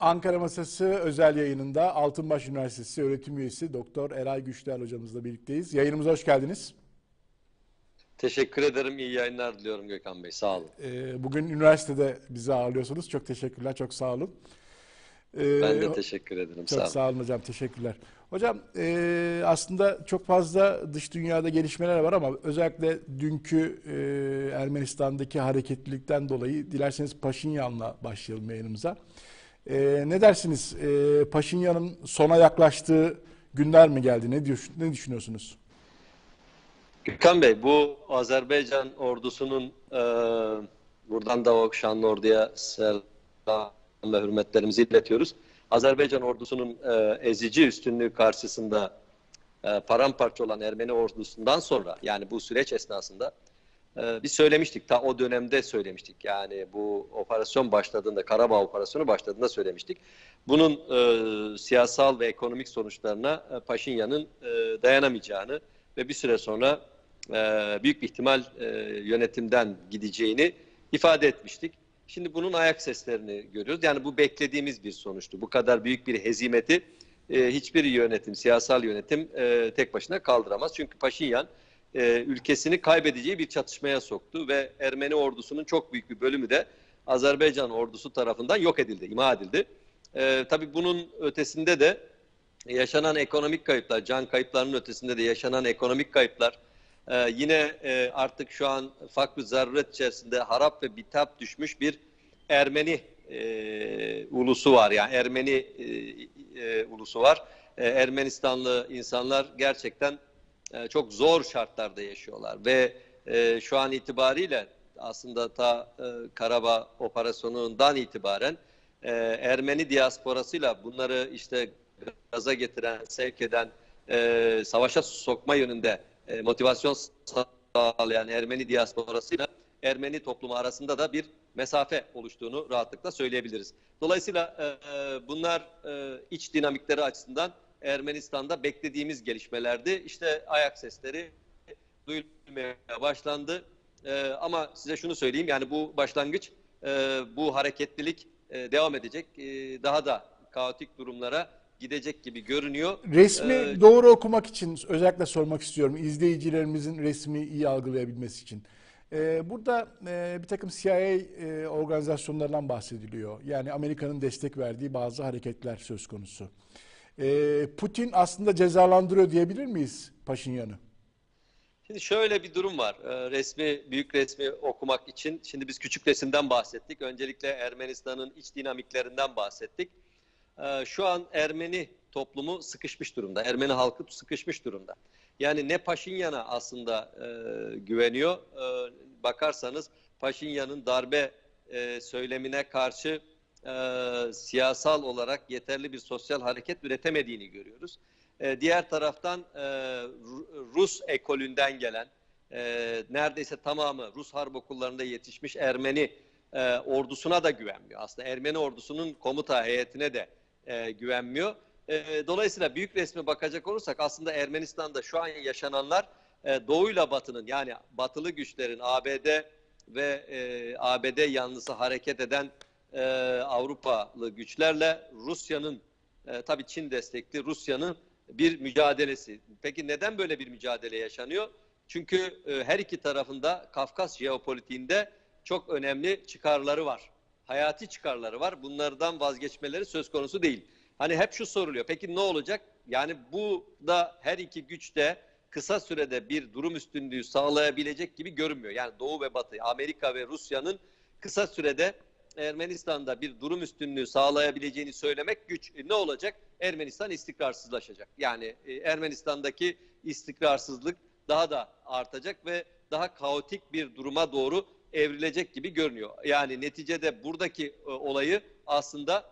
Ankara Masası özel yayınında Altınbaş Üniversitesi öğretim üyesi Doktor Eray Güçler hocamızla birlikteyiz. Yayınımıza hoş geldiniz. Teşekkür ederim. İyi yayınlar diliyorum Gökhan Bey. Sağ olun. Ee, bugün üniversitede bizi ağırlıyorsunuz. Çok teşekkürler, çok sağ olun. Ee, Ben de teşekkür ederim. Çok sağ olun. sağ olun hocam, teşekkürler. Hocam e, aslında çok fazla dış dünyada gelişmeler var ama özellikle dünkü e, Ermenistan'daki hareketlilikten dolayı dilerseniz Paşinyan'la başlayalım yayınımıza. E, ne dersiniz? E, Paşinyan'ın sona yaklaştığı günler mi geldi? Ne, diyor, ne düşünüyorsunuz? Gökhan Bey, bu Azerbaycan ordusunun e, buradan da o şanlı orduya selam ve hürmetlerimizi iletiyoruz. Azerbaycan ordusunun e, ezici üstünlüğü karşısında e, paramparça olan Ermeni ordusundan sonra yani bu süreç esnasında e, biz söylemiştik. Ta o dönemde söylemiştik. Yani bu operasyon başladığında, Karabağ operasyonu başladığında söylemiştik. Bunun e, siyasal ve ekonomik sonuçlarına e, Paşinyan'ın e, dayanamayacağını ve bir süre sonra e, büyük bir ihtimal e, yönetimden gideceğini ifade etmiştik. Şimdi bunun ayak seslerini görüyoruz. Yani bu beklediğimiz bir sonuçtu. Bu kadar büyük bir hezimeti e, hiçbir yönetim, siyasal yönetim e, tek başına kaldıramaz. Çünkü Paşinyan e, ülkesini kaybedeceği bir çatışmaya soktu ve Ermeni ordusunun çok büyük bir bölümü de Azerbaycan ordusu tarafından yok edildi, imha edildi. E, tabii bunun ötesinde de yaşanan ekonomik kayıplar, can kayıplarının ötesinde de yaşanan ekonomik kayıplar, ee, yine e, artık şu an fakr zaruret içerisinde harap ve bitap düşmüş bir Ermeni e, ulusu var. Yani Ermeni e, e, ulusu var. E, Ermenistanlı insanlar gerçekten e, çok zor şartlarda yaşıyorlar ve e, şu an itibariyle aslında ta e, Karabağ operasyonundan itibaren e, Ermeni diasporasıyla bunları işte gaza getiren, sevk eden, e, savaşa sokma yönünde e, motivasyon sağlayan Ermeni diasporasıyla Ermeni toplumu arasında da bir mesafe oluştuğunu rahatlıkla söyleyebiliriz. Dolayısıyla e, e, bunlar e, iç dinamikleri açısından Ermenistan'da beklediğimiz gelişmelerdi. İşte ayak sesleri duyulmaya başlandı. Ama size şunu söyleyeyim yani bu başlangıç, bu hareketlilik devam edecek. Daha da kaotik durumlara gidecek gibi görünüyor. Resmi Ee, doğru okumak için özellikle sormak istiyorum. İzleyicilerimizin resmi iyi algılayabilmesi için. Ee, burada e, bir takım CIA e, organizasyonlarından bahsediliyor. Yani Amerika'nın destek verdiği bazı hareketler söz konusu. Ee, Putin aslında cezalandırıyor diyebilir miyiz Paşinyan'ı? Şimdi şöyle bir durum var. Ee, resmi, büyük resmi okumak için. Şimdi biz küçük resimden bahsettik. Öncelikle Ermenistan'ın iç dinamiklerinden bahsettik. Ee, şu an Ermeni toplumu sıkışmış durumda. Ermeni halkı sıkışmış durumda. Yani ne Paşinyan'a aslında e, güveniyor. E, bakarsanız Paşinyan'ın darbe e, söylemine karşı e, siyasal olarak yeterli bir sosyal hareket üretemediğini görüyoruz. E, diğer taraftan e, Rus ekolünden gelen, e, neredeyse tamamı Rus harp okullarında yetişmiş Ermeni e, ordusuna da güvenmiyor. Aslında Ermeni ordusunun komuta heyetine de e, güvenmiyor. E, dolayısıyla büyük resme bakacak olursak aslında Ermenistan'da şu an yaşananlar e, doğuyla batının yani batılı güçlerin ABD ve e, ABD yanlısı hareket eden e, Avrupalı güçlerle Rusya'nın e, tabii Çin destekli Rusya'nın bir mücadelesi. Peki neden böyle bir mücadele yaşanıyor? Çünkü e, her iki tarafında Kafkas jeopolitiğinde çok önemli çıkarları var hayati çıkarları var. Bunlardan vazgeçmeleri söz konusu değil. Hani hep şu soruluyor. Peki ne olacak? Yani bu da her iki güç de kısa sürede bir durum üstünlüğü sağlayabilecek gibi görünmüyor. Yani Doğu ve Batı, Amerika ve Rusya'nın kısa sürede Ermenistan'da bir durum üstünlüğü sağlayabileceğini söylemek güç. E ne olacak? Ermenistan istikrarsızlaşacak. Yani e, Ermenistan'daki istikrarsızlık daha da artacak ve daha kaotik bir duruma doğru evrilecek gibi görünüyor. Yani neticede buradaki e, olayı aslında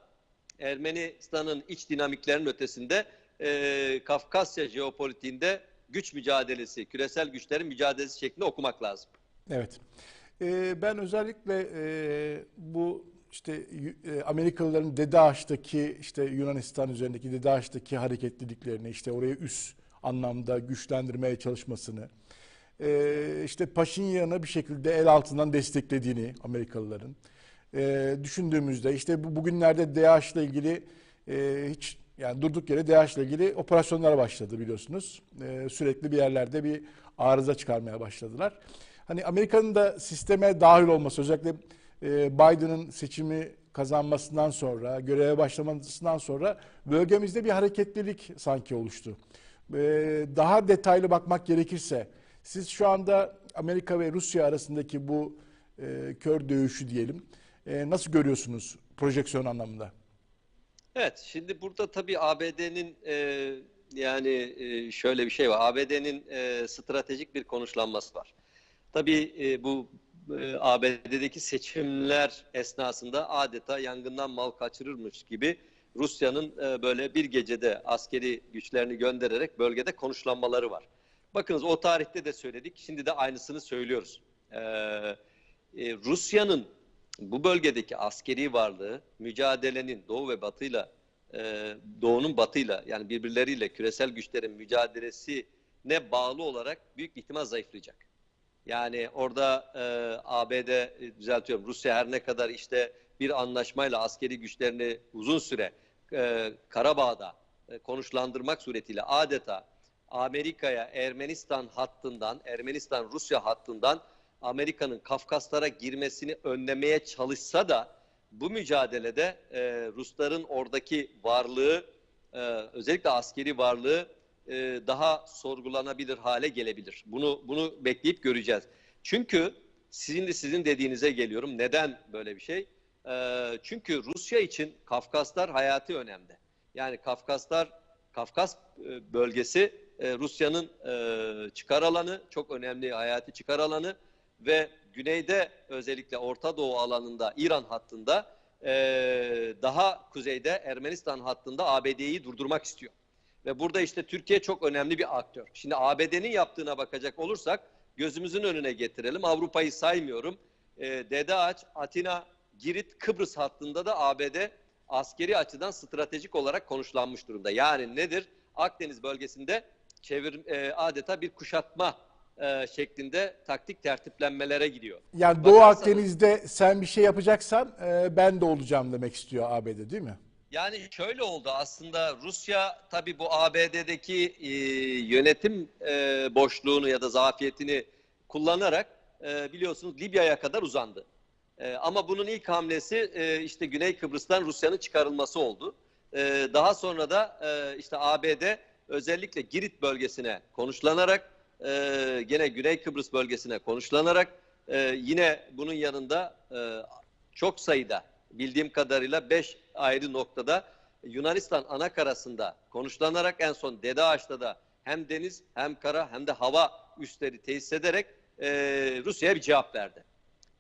Ermenistan'ın iç dinamiklerinin ötesinde e, Kafkasya jeopolitiğinde güç mücadelesi, küresel güçlerin mücadelesi şeklinde okumak lazım. Evet. Ee, ben özellikle e, bu işte e, Amerikalıların Dede Ağaç'taki işte Yunanistan üzerindeki Dede Ağaç'taki hareketliliklerini işte orayı üst anlamda güçlendirmeye çalışmasını e, işte Paşinyan'ı bir şekilde el altından desteklediğini Amerikalıların e, düşündüğümüzde işte bu bugünlerde DAEŞ ile ilgili e, hiç yani durduk yere DAEŞ ile ilgili operasyonlar başladı biliyorsunuz. E, sürekli bir yerlerde bir arıza çıkarmaya başladılar. Hani Amerika'nın da sisteme dahil olması özellikle e, Biden'ın seçimi kazanmasından sonra, göreve başlamasından sonra bölgemizde bir hareketlilik sanki oluştu. E, daha detaylı bakmak gerekirse siz şu anda Amerika ve Rusya arasındaki bu e, kör dövüşü diyelim e, nasıl görüyorsunuz projeksiyon anlamında? Evet, şimdi burada tabii ABD'nin e, yani e, şöyle bir şey var. ABD'nin e, stratejik bir konuşlanması var. Tabii e, bu e, ABD'deki seçimler esnasında adeta yangından mal kaçırırmış gibi Rusya'nın e, böyle bir gecede askeri güçlerini göndererek bölgede konuşlanmaları var. Bakınız o tarihte de söyledik, şimdi de aynısını söylüyoruz. E, e, Rusya'nın bu bölgedeki askeri varlığı mücadelenin doğu ve batıyla e, doğunun batıyla yani birbirleriyle küresel güçlerin mücadelesine bağlı olarak büyük ihtimal zayıflayacak. Yani orada e, ABD e, düzeltiyorum Rusya her ne kadar işte bir anlaşmayla askeri güçlerini uzun süre e, Karabağ'da e, konuşlandırmak suretiyle adeta Amerika'ya Ermenistan hattından Ermenistan Rusya hattından Amerika'nın Kafkaslara girmesini önlemeye çalışsa da bu mücadelede e, Rusların oradaki varlığı e, özellikle askeri varlığı e, daha sorgulanabilir hale gelebilir. Bunu bunu bekleyip göreceğiz. Çünkü sizin de sizin dediğinize geliyorum. Neden böyle bir şey? E, çünkü Rusya için Kafkaslar hayati önemli. Yani Kafkaslar Kafkas e, bölgesi e, Rusya'nın e, çıkar alanı, çok önemli hayati çıkar alanı ve güneyde özellikle Orta Doğu alanında İran hattında e, daha kuzeyde Ermenistan hattında ABD'yi durdurmak istiyor. Ve burada işte Türkiye çok önemli bir aktör. Şimdi ABD'nin yaptığına bakacak olursak gözümüzün önüne getirelim. Avrupa'yı saymıyorum. Dede Ağaç, Atina, Girit, Kıbrıs hattında da ABD askeri açıdan stratejik olarak konuşlanmış durumda. Yani nedir? Akdeniz bölgesinde çevir, e, adeta bir kuşatma e, şeklinde taktik tertiplenmelere gidiyor. Yani Doğu Bakarsanız- Akdeniz'de sen bir şey yapacaksan e, ben de olacağım demek istiyor ABD değil mi? Yani şöyle oldu aslında Rusya tabii bu ABD'deki e, yönetim e, boşluğunu ya da zafiyetini kullanarak e, biliyorsunuz Libya'ya kadar uzandı. E, ama bunun ilk hamlesi e, işte Güney Kıbrıs'tan Rusya'nın çıkarılması oldu. E, daha sonra da e, işte ABD özellikle Girit bölgesine konuşlanarak e, gene Güney Kıbrıs bölgesine konuşlanarak e, yine bunun yanında e, çok sayıda bildiğim kadarıyla 5 ayrı noktada Yunanistan ana karasında konuşlanarak en son Dede Ağaç'ta da hem deniz hem kara hem de hava üsleri tesis ederek e, Rusya'ya bir cevap verdi.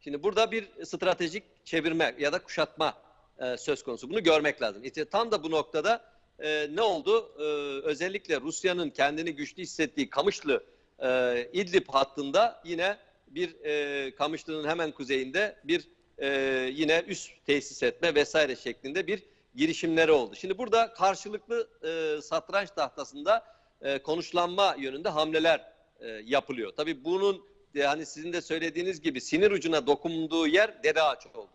Şimdi burada bir stratejik çevirme ya da kuşatma e, söz konusu. Bunu görmek lazım. İşte tam da bu noktada e, ne oldu? E, özellikle Rusya'nın kendini güçlü hissettiği Kamışlı e, İdlib hattında yine bir e, Kamışlı'nın hemen kuzeyinde bir e, yine üst tesis etme vesaire şeklinde bir girişimleri oldu. Şimdi burada karşılıklı e, satranç tahtasında e, konuşlanma yönünde hamleler e, yapılıyor. Tabii bunun e, hani sizin de söylediğiniz gibi sinir ucuna dokunduğu yer Dede Ağaç oldu.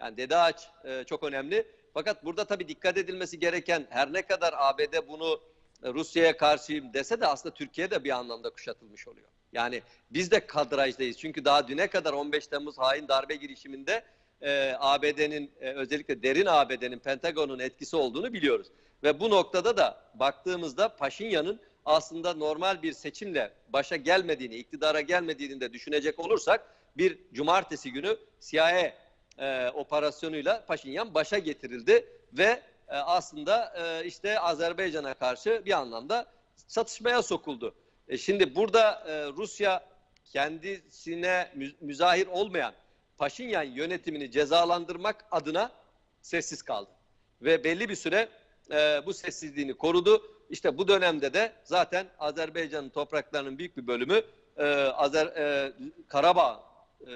Yani Dede Ağaç e, çok önemli. Fakat burada tabii dikkat edilmesi gereken her ne kadar ABD bunu e, Rusya'ya karşıyım dese de aslında Türkiye de bir anlamda kuşatılmış oluyor. Yani biz de kadrajdayız. Çünkü daha düne kadar 15 Temmuz hain darbe girişiminde e, ABD'nin e, özellikle derin ABD'nin Pentagon'un etkisi olduğunu biliyoruz. Ve bu noktada da baktığımızda Paşinyan'ın aslında normal bir seçimle başa gelmediğini, iktidara gelmediğini de düşünecek olursak bir cumartesi günü CIA e, operasyonuyla Paşinyan başa getirildi ve e, aslında e, işte Azerbaycan'a karşı bir anlamda satışmaya sokuldu. E, şimdi burada e, Rusya kendisine mü- müzahir olmayan Paşinyan yönetimini cezalandırmak adına sessiz kaldı. Ve belli bir süre e, bu sessizliğini korudu. İşte bu dönemde de zaten Azerbaycan'ın topraklarının büyük bir bölümü e, Azer e, Karabağ e,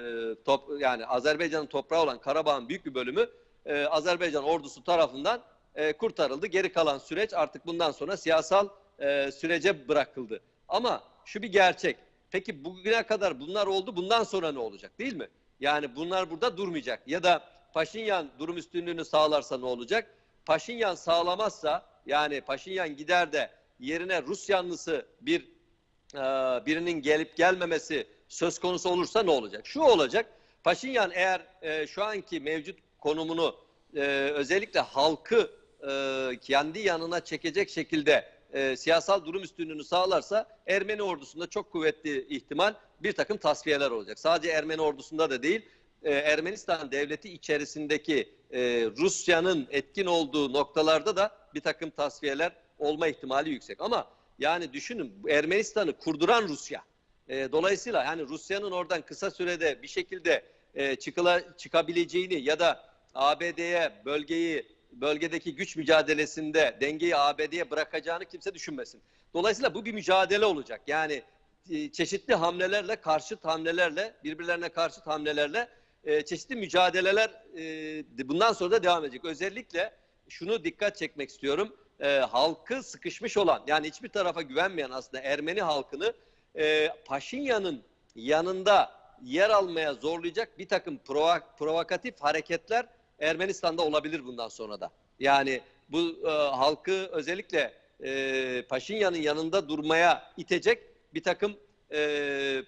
top, yani Azerbaycan'ın toprağı olan Karabağ'ın büyük bir bölümü e, Azerbaycan ordusu tarafından e, kurtarıldı. Geri kalan süreç artık bundan sonra siyasal e, sürece bırakıldı. Ama şu bir gerçek. Peki bugüne kadar bunlar oldu. Bundan sonra ne olacak değil mi? Yani bunlar burada durmayacak. Ya da Paşinyan durum üstünlüğünü sağlarsa ne olacak? Paşinyan sağlamazsa yani Paşinyan gider de yerine Rus yanlısı bir e, birinin gelip gelmemesi söz konusu olursa ne olacak? Şu olacak. Paşinyan eğer e, şu anki mevcut konumunu e, özellikle halkı e, kendi yanına çekecek şekilde e, siyasal durum üstünlüğünü sağlarsa Ermeni ordusunda çok kuvvetli ihtimal bir takım tasfiyeler olacak. Sadece Ermeni ordusunda da değil, e, Ermenistan devleti içerisindeki e, Rusya'nın etkin olduğu noktalarda da bir takım tasfiyeler olma ihtimali yüksek. Ama yani düşünün Ermenistan'ı kurduran Rusya. E, dolayısıyla yani Rusya'nın oradan kısa sürede bir şekilde e, çıkıla, çıkabileceğini ya da ABD'ye bölgeyi bölgedeki güç mücadelesinde dengeyi ABD'ye bırakacağını kimse düşünmesin. Dolayısıyla bu bir mücadele olacak. Yani e, çeşitli hamlelerle, karşıt hamlelerle, birbirlerine karşıt hamlelerle e, çeşitli mücadeleler e, bundan sonra da devam edecek. Özellikle şunu dikkat çekmek istiyorum. E, halkı sıkışmış olan, yani hiçbir tarafa güvenmeyen aslında Ermeni halkını e, Paşinyan'ın yanında yer almaya zorlayacak bir takım provo- provokatif hareketler Ermenistan'da olabilir bundan sonra da. Yani bu e, halkı özellikle e, Paşinyan'ın yanında durmaya itecek bir takım e,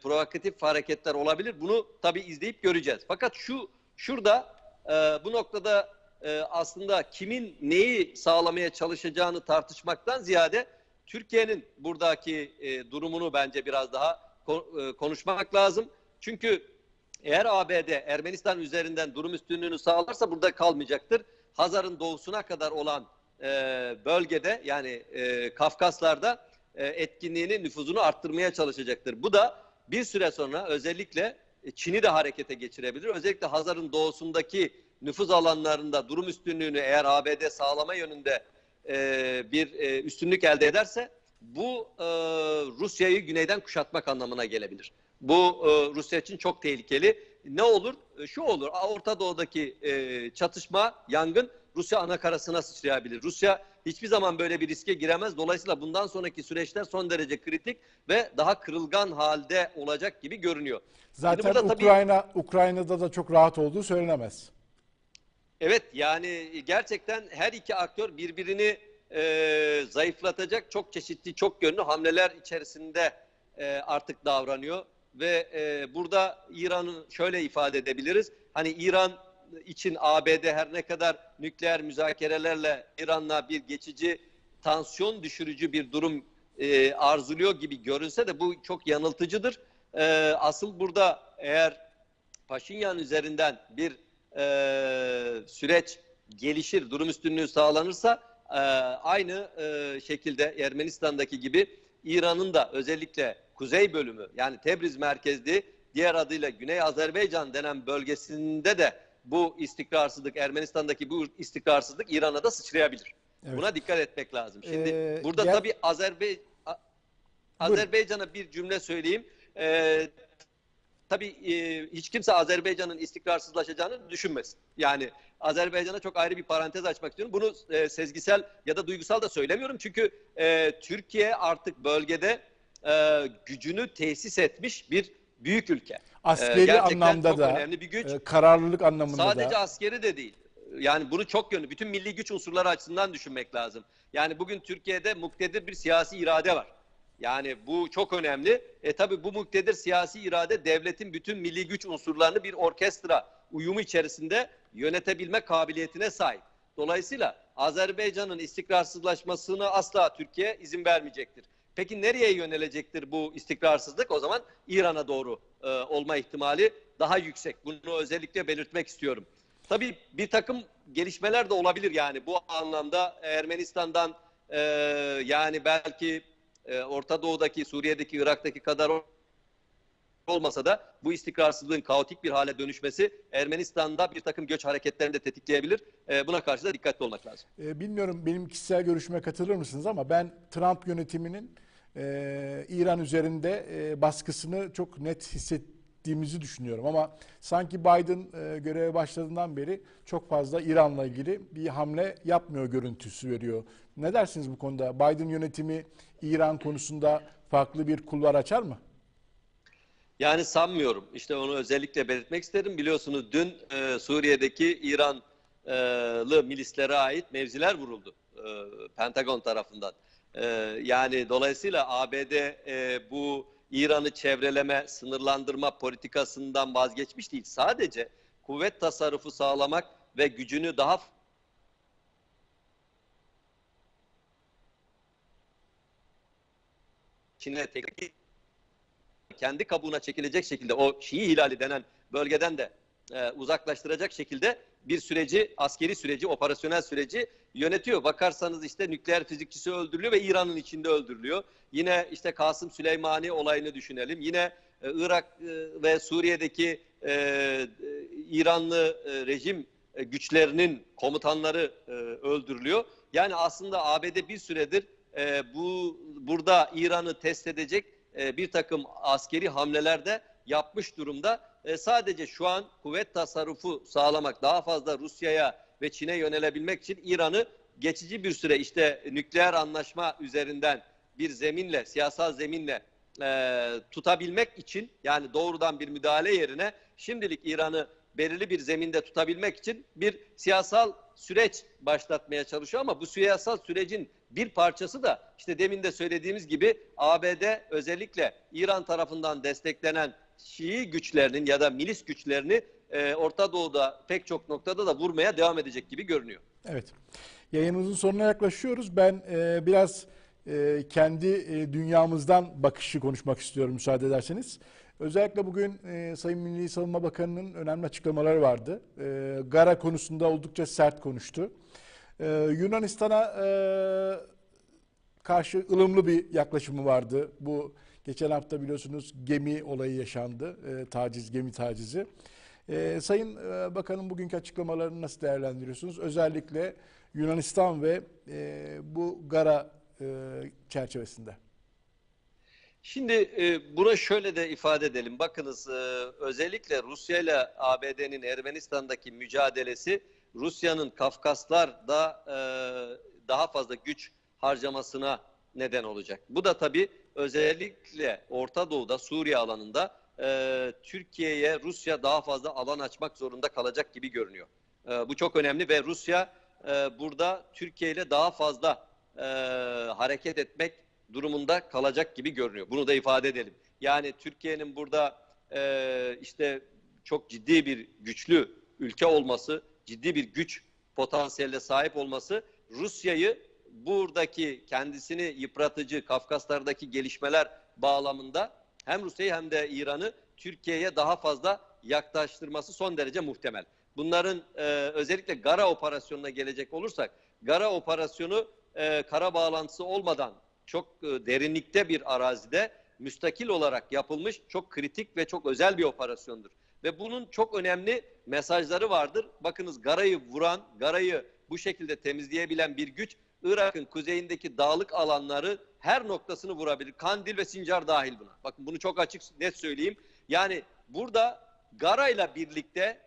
provokatif hareketler olabilir. Bunu tabii izleyip göreceğiz. Fakat şu şurada e, bu noktada e, aslında kimin neyi sağlamaya çalışacağını tartışmaktan ziyade Türkiye'nin buradaki e, durumunu bence biraz daha ko- e, konuşmak lazım. Çünkü eğer ABD Ermenistan üzerinden durum üstünlüğünü sağlarsa burada kalmayacaktır. Hazar'ın doğusuna kadar olan e, bölgede yani e, Kafkaslar'da e, etkinliğini, nüfuzunu arttırmaya çalışacaktır. Bu da bir süre sonra özellikle e, Çin'i de harekete geçirebilir. Özellikle Hazar'ın doğusundaki nüfuz alanlarında durum üstünlüğünü eğer ABD sağlama yönünde e, bir e, üstünlük elde ederse bu e, Rusya'yı güneyden kuşatmak anlamına gelebilir. Bu e, Rusya için çok tehlikeli. Ne olur? E, Şu olur. Orta Doğu'daki e, çatışma, yangın Rusya anakarasına sıçrayabilir. Rusya hiçbir zaman böyle bir riske giremez. Dolayısıyla bundan sonraki süreçler son derece kritik ve daha kırılgan halde olacak gibi görünüyor. Zaten burada tabii- Ukrayna Ukrayna'da da çok rahat olduğu söylenemez. Evet yani gerçekten her iki aktör birbirini e, zayıflatacak çok çeşitli çok yönlü hamleler içerisinde e, artık davranıyor ve e, burada İran'ı şöyle ifade edebiliriz. Hani İran için ABD her ne kadar nükleer müzakerelerle İran'la bir geçici tansiyon düşürücü bir durum e, arzuluyor gibi görünse de bu çok yanıltıcıdır. E, asıl burada eğer Paşinyan üzerinden bir e, süreç gelişir, durum üstünlüğü sağlanırsa e, aynı e, şekilde Ermenistan'daki gibi İran'ın da özellikle kuzey bölümü yani Tebriz merkezli diğer adıyla Güney Azerbaycan denen bölgesinde de bu istikrarsızlık Ermenistan'daki bu istikrarsızlık İran'a da sıçrayabilir. Evet. Buna dikkat etmek lazım. Şimdi Ee, burada gel- tabii Azerbaycan Azerbaycan'a bir cümle söyleyeyim. Ee, tabii e, hiç kimse Azerbaycan'ın istikrarsızlaşacağını düşünmesin. Yani Azerbaycan'a çok ayrı bir parantez açmak istiyorum. Bunu e, sezgisel ya da duygusal da söylemiyorum. Çünkü e, Türkiye artık bölgede e, gücünü tesis etmiş bir büyük ülke. Askeri gerçekten anlamda da önemli bir güç. e, kararlılık anlamında Sadece da askeri de değil. Yani bunu çok yönlü, bütün milli güç unsurları açısından düşünmek lazım. Yani bugün Türkiye'de muktedir bir siyasi irade var. Yani bu çok önemli. E tabi bu muktedir siyasi irade devletin bütün milli güç unsurlarını bir orkestra uyumu içerisinde yönetebilme kabiliyetine sahip. Dolayısıyla Azerbaycan'ın istikrarsızlaşmasına asla Türkiye izin vermeyecektir. Peki nereye yönelecektir bu istikrarsızlık? O zaman İran'a doğru e, olma ihtimali daha yüksek. Bunu özellikle belirtmek istiyorum. Tabii bir takım gelişmeler de olabilir yani bu anlamda Ermenistan'dan e, yani belki e, Orta Doğu'daki, Suriye'deki, Irak'taki kadar olmasa da bu istikrarsızlığın kaotik bir hale dönüşmesi Ermenistan'da bir takım göç hareketlerini de tetikleyebilir. E, buna karşı da dikkatli olmak lazım. E, bilmiyorum benim kişisel görüşüme katılır mısınız ama ben Trump yönetiminin İran üzerinde baskısını çok net hissettiğimi gittiğimizi düşünüyorum ama sanki Biden e, göreve başladığından beri çok fazla İran'la ilgili bir hamle yapmıyor görüntüsü veriyor. Ne dersiniz bu konuda? Biden yönetimi İran konusunda farklı bir kulvar açar mı? Yani sanmıyorum. İşte onu özellikle belirtmek isterim. Biliyorsunuz dün e, Suriye'deki İranlı milislere ait mevziler vuruldu e, Pentagon tarafından. E, yani dolayısıyla ABD e, bu İran'ı çevreleme, sınırlandırma politikasından vazgeçmiş değil. Sadece kuvvet tasarrufu sağlamak ve gücünü daha Çin'e kendi kabuğuna çekilecek şekilde o Şii hilali denen bölgeden de e, uzaklaştıracak şekilde bir süreci, askeri süreci, operasyonel süreci yönetiyor. Bakarsanız işte nükleer fizikçisi öldürülüyor ve İran'ın içinde öldürülüyor. Yine işte Kasım Süleymani olayını düşünelim. Yine e, Irak e, ve Suriye'deki e, İranlı rejim güçlerinin komutanları öldürülüyor. Yani aslında ABD bir süredir bu burada İran'ı test edecek bir takım askeri hamlelerde yapmış durumda. E, sadece şu an kuvvet tasarrufu sağlamak, daha fazla Rusya'ya ve Çin'e yönelebilmek için İran'ı geçici bir süre işte nükleer anlaşma üzerinden bir zeminle, siyasal zeminle e, tutabilmek için yani doğrudan bir müdahale yerine şimdilik İran'ı belirli bir zeminde tutabilmek için bir siyasal süreç başlatmaya çalışıyor. Ama bu siyasal sürecin bir parçası da işte demin de söylediğimiz gibi ABD özellikle İran tarafından desteklenen Şii güçlerinin ya da milis güçlerini e, Orta Doğu'da pek çok noktada da vurmaya devam edecek gibi görünüyor. Evet. Yayınımızın sonuna yaklaşıyoruz. Ben e, biraz e, kendi e, dünyamızdan bakışı konuşmak istiyorum müsaade ederseniz. Özellikle bugün e, Sayın Milli Savunma Bakanı'nın önemli açıklamaları vardı. E, Gara konusunda oldukça sert konuştu. E, Yunanistan'a e, karşı ılımlı bir yaklaşımı vardı. Bu geçen hafta biliyorsunuz gemi olayı yaşandı. E, taciz, gemi tacizi. E, Sayın e, Bakan'ın bugünkü açıklamalarını nasıl değerlendiriyorsunuz? Özellikle Yunanistan ve e, bu Gara e, çerçevesinde. Şimdi e, buna şöyle de ifade edelim. Bakınız e, özellikle Rusya ile ABD'nin Ermenistan'daki mücadelesi Rusya'nın Kafkaslar'da e, daha fazla güç harcamasına neden olacak. Bu da tabii özellikle Orta Doğu'da Suriye alanında e, Türkiye'ye Rusya daha fazla alan açmak zorunda kalacak gibi görünüyor. E, bu çok önemli ve Rusya e, burada Türkiye ile daha fazla e, hareket etmek durumunda kalacak gibi görünüyor. Bunu da ifade edelim. Yani Türkiye'nin burada e, işte çok ciddi bir güçlü ülke olması, ciddi bir güç potansiyeline sahip olması Rusya'yı buradaki kendisini yıpratıcı Kafkaslardaki gelişmeler bağlamında hem Rusya'yı hem de İran'ı Türkiye'ye daha fazla yaklaştırması son derece muhtemel. Bunların e, özellikle Gara operasyonuna gelecek olursak, Gara operasyonu e, kara bağlantısı olmadan çok e, derinlikte bir arazide müstakil olarak yapılmış çok kritik ve çok özel bir operasyondur. Ve bunun çok önemli mesajları vardır. Bakınız Gara'yı vuran, Gara'yı bu şekilde temizleyebilen bir güç Irak'ın kuzeyindeki dağlık alanları her noktasını vurabilir. Kandil ve Sincar dahil buna. Bakın bunu çok açık net söyleyeyim. Yani burada Gara'yla birlikte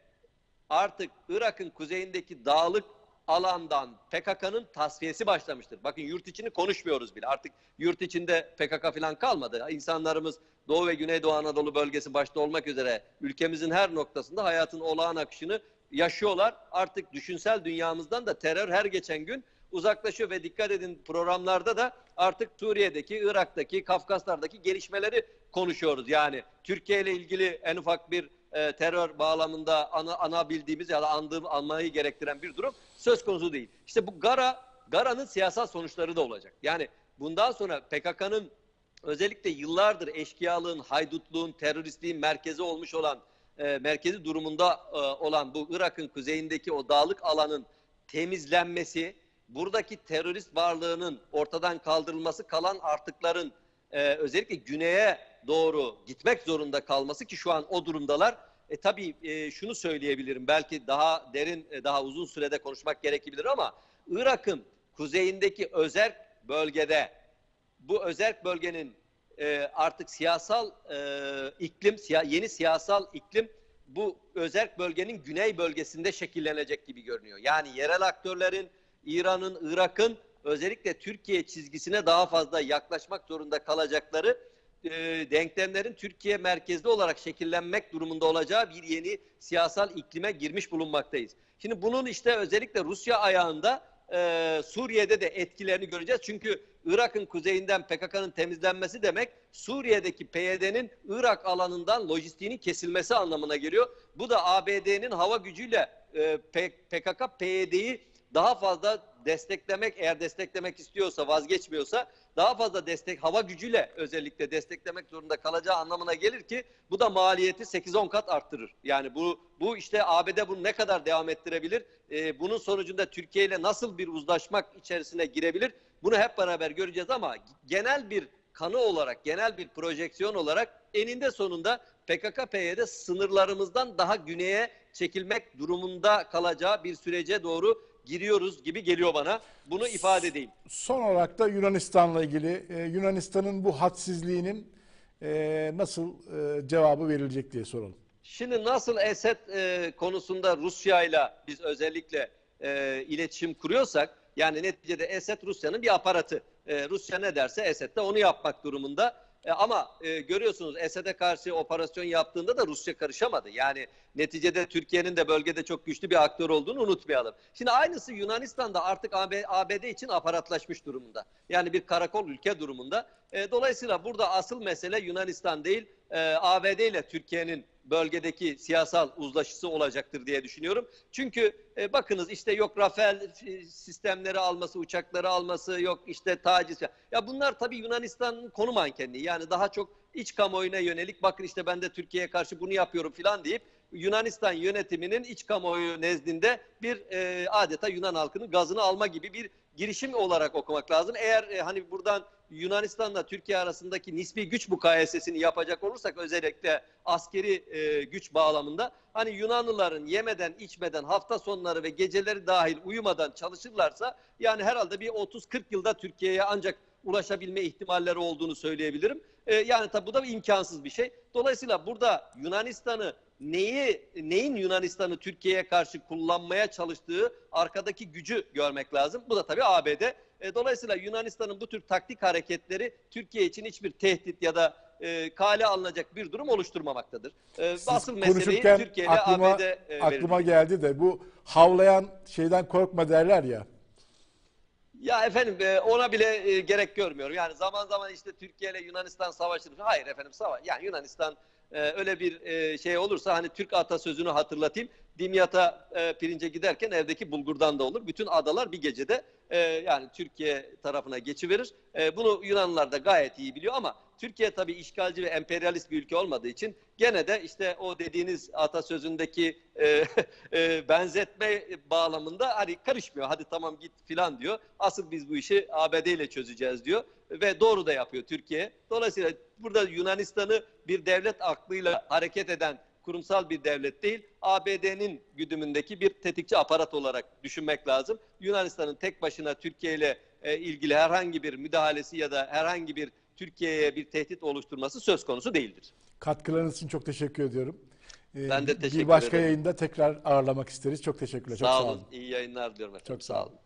artık Irak'ın kuzeyindeki dağlık alandan PKK'nın tasfiyesi başlamıştır. Bakın yurt içini konuşmuyoruz bile. Artık yurt içinde PKK falan kalmadı. İnsanlarımız Doğu ve Güneydoğu Anadolu bölgesi başta olmak üzere ülkemizin her noktasında hayatın olağan akışını yaşıyorlar. Artık düşünsel dünyamızdan da terör her geçen gün uzaklaşıyor ve dikkat edin programlarda da artık Suriye'deki, Irak'taki, Kafkaslar'daki gelişmeleri konuşuyoruz. Yani Türkiye ile ilgili en ufak bir e, terör bağlamında ana, ana bildiğimiz ya da andığım anmayı gerektiren bir durum söz konusu değil. İşte bu Gara, Gara'nın siyasal sonuçları da olacak. Yani bundan sonra PKK'nın özellikle yıllardır eşkıyalığın, haydutluğun, teröristliğin merkezi olmuş olan, e, merkezi durumunda e, olan bu Irak'ın kuzeyindeki o dağlık alanın temizlenmesi, buradaki terörist varlığının ortadan kaldırılması, kalan artıkların e, özellikle güneye doğru gitmek zorunda kalması ki şu an o durumdalar. E tabii e, şunu söyleyebilirim belki daha derin, e, daha uzun sürede konuşmak gerekebilir ama Irak'ın kuzeyindeki özerk bölgede bu özerk bölgenin e, artık siyasal e, iklim, siya- yeni siyasal iklim bu özerk bölgenin güney bölgesinde şekillenecek gibi görünüyor. Yani yerel aktörlerin, İran'ın, Irak'ın özellikle Türkiye çizgisine daha fazla yaklaşmak zorunda kalacakları e, denklemlerin Türkiye merkezli olarak şekillenmek durumunda olacağı bir yeni siyasal iklime girmiş bulunmaktayız. Şimdi bunun işte özellikle Rusya ayağında e, Suriye'de de etkilerini göreceğiz. Çünkü Irak'ın kuzeyinden PKK'nın temizlenmesi demek Suriye'deki PYD'nin Irak alanından lojistiğinin kesilmesi anlamına geliyor. Bu da ABD'nin hava gücüyle e, PKK PYD'yi daha fazla desteklemek eğer desteklemek istiyorsa vazgeçmiyorsa daha fazla destek hava gücüyle özellikle desteklemek zorunda kalacağı anlamına gelir ki bu da maliyeti 8-10 kat arttırır. Yani bu bu işte ABD bunu ne kadar devam ettirebilir? Ee, bunun sonucunda Türkiye ile nasıl bir uzlaşmak içerisine girebilir? Bunu hep beraber göreceğiz ama genel bir kanı olarak, genel bir projeksiyon olarak eninde sonunda PKK-PYD sınırlarımızdan daha güneye çekilmek durumunda kalacağı bir sürece doğru giriyoruz gibi geliyor bana. Bunu ifade edeyim. Son olarak da Yunanistan'la ilgili e, Yunanistan'ın bu hadsizliğinin e, nasıl e, cevabı verilecek diye soralım. Şimdi nasıl Esed e, konusunda Rusya ile biz özellikle e, iletişim kuruyorsak yani neticede Esed Rusya'nın bir aparatı. E, Rusya ne derse Esed de onu yapmak durumunda. E, ama e, görüyorsunuz Esed'e karşı operasyon yaptığında da Rusya karışamadı. Yani neticede Türkiye'nin de bölgede çok güçlü bir aktör olduğunu unutmayalım. Şimdi aynısı Yunanistan'da artık AB, ABD için aparatlaşmış durumunda. Yani bir karakol ülke durumunda. E, dolayısıyla burada asıl mesele Yunanistan değil e, ABD ile Türkiye'nin bölgedeki siyasal uzlaşısı olacaktır diye düşünüyorum. Çünkü e, bakınız işte yok Rafael e, sistemleri alması, uçakları alması, yok işte taciz. Ya bunlar tabii Yunanistan'ın konu mankenliği. Yani daha çok iç kamuoyuna yönelik bakın işte ben de Türkiye'ye karşı bunu yapıyorum filan deyip Yunanistan yönetiminin iç kamuoyu nezdinde bir e, adeta Yunan halkının gazını alma gibi bir girişim olarak okumak lazım. Eğer e, hani buradan Yunanistan'la Türkiye arasındaki nispi güç mukayesesini yapacak olursak özellikle askeri e, güç bağlamında hani Yunanlıların yemeden içmeden hafta sonları ve geceleri dahil uyumadan çalışırlarsa yani herhalde bir 30-40 yılda Türkiye'ye ancak ulaşabilme ihtimalleri olduğunu söyleyebilirim. E, yani tabi bu da imkansız bir şey. Dolayısıyla burada Yunanistan'ı neyi neyin Yunanistan'ı Türkiye'ye karşı kullanmaya çalıştığı arkadaki gücü görmek lazım. Bu da tabii ABD. E, dolayısıyla Yunanistan'ın bu tür taktik hareketleri Türkiye için hiçbir tehdit ya da e, kale alınacak bir durum oluşturmamaktadır. E, Siz asıl meseleyi Türkiye ile aklıma, ABD e, aklıma verir. geldi de bu havlayan şeyden korkma derler ya. Ya efendim e, ona bile e, gerek görmüyorum. Yani zaman zaman işte Türkiye ile Yunanistan savaşır. Hayır efendim savaş. Yani Yunanistan e, öyle bir e, şey olursa hani Türk atasözünü hatırlatayım. Dimyat'a e, pirince giderken evdeki bulgurdan da olur. Bütün adalar bir gecede e, yani Türkiye tarafına geçiverir. E, bunu Yunanlılar da gayet iyi biliyor ama Türkiye tabii işgalci ve emperyalist bir ülke olmadığı için gene de işte o dediğiniz atasözündeki e, e, benzetme bağlamında hani karışmıyor. Hadi tamam git filan diyor. Asıl biz bu işi ABD ile çözeceğiz diyor ve doğru da yapıyor Türkiye. Dolayısıyla burada Yunanistan'ı bir devlet aklıyla hareket eden kurumsal bir devlet değil, ABD'nin güdümündeki bir tetikçi aparat olarak düşünmek lazım. Yunanistan'ın tek başına Türkiye ile e, ilgili herhangi bir müdahalesi ya da herhangi bir Türkiye'ye bir tehdit oluşturması söz konusu değildir. Katkılarınız için çok teşekkür ediyorum. Ee, Ben de teşekkür Bir başka ederim. yayında tekrar ağırlamak isteriz. Çok teşekkürler. Çok Sağ sağ olun. olun. İyi yayınlar diliyorum efendim. Çok sağ sağ olun. olun.